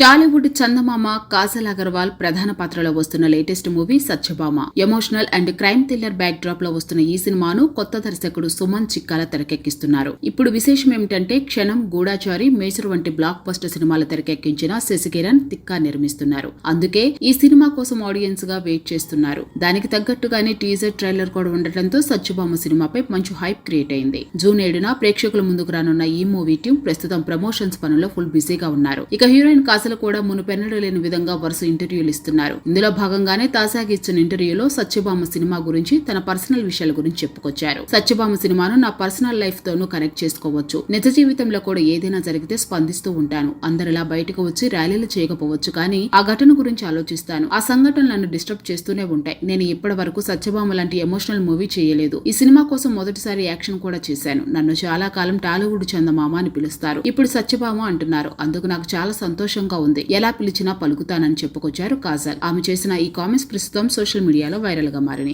టాలీవుడ్ చందమామ కాజల్ అగర్వాల్ ప్రధాన పాత్రలో వస్తున్న latest movie Satyabhama. Emotional and crime thriller back డ్రాప్లో వస్తున్న ఈ సినిమాను కొత్త దర్శకుడు సుమన్ చిక్కాల తెరకెక్కిస్తున్నారు. ఇప్పుడు విశేషం ఏమిటంటే క్షణం గూడాచారి మేజర్ వంటి బ్లాక్ బస్టర్ సినిమాలు తెరకెక్కించిన శశికిరణ్ తిక్కా నిర్మిస్తున్నారు. అందుకే ఈ సినిమా కోసం ఆడియన్స్గా వెయిట్ చేస్తున్నారు. దానికి తగ్గట్టుగానే టీజర్ ట్రైలర్ కూడా ఉండటంతో సత్యభామ సినిమాపై మంచి హైప్ క్రియేట్ అయింది. జూన్ ఏడున ప్రేక్షకుల ముందుకు రానున్న ఈ మూవీ టీం ప్రస్తుతం ప్రమోషన్స్ పనుల్లో ఫుల్ బిజీగా ఉన్నారు. ఇక హీరోయిన్ కాజల్ కూడా మునుపెన్నడూ లేని విధంగా వరుస ఇంటర్వ్యూలు ఇస్తున్నారు. ఇందులో భాగంగానే తాజాగా ఇచ్చిన ఇంటర్వ్యూలో సత్యభామ సినిమా గురించి తన పర్సనల్ విషయాల గురించి చెప్పుకొచ్చారు. సత్యభామ సినిమాను నా పర్సనల్ లైఫ్ తోనూ కనెక్ట్ చేసుకోవచ్చు. నిజ జీవితంలో కూడా ఏదైనా జరిగితే స్పందిస్తూ ఉంటాను. అందరిలా బయటకు వచ్చి ర్యాలీలు చేయకపోవచ్చు కానీ ఆ ఘటన గురించి ఆలోచిస్తాను. ఆ సంఘటనలు నన్ను డిస్టర్బ్ చేస్తూనే ఉంటాయి. నేను ఇప్పటి వరకు సత్యభామ లాంటి ఎమోషనల్ మూవీ చేయలేదు. ఈ సినిమా కోసం మొదటిసారి యాక్షన్ కూడా చేశాను. నన్ను చాలా కాలం టాలీవుడ్ చందమామ అని పిలుస్తారు. ఇప్పుడు సత్యభామ అంటున్నారు. అందుకు నాకు చాలా సంతోషంగా ఉంది. ఎలా పిలిచినా పలుకుతానని చెప్పుకొచ్చారు కాజల్. ఆమె చేసిన ఈ కామెంట్స్ ప్రస్తుతం సోషల్ మీడియాలో వైరల్గా మారినాయి.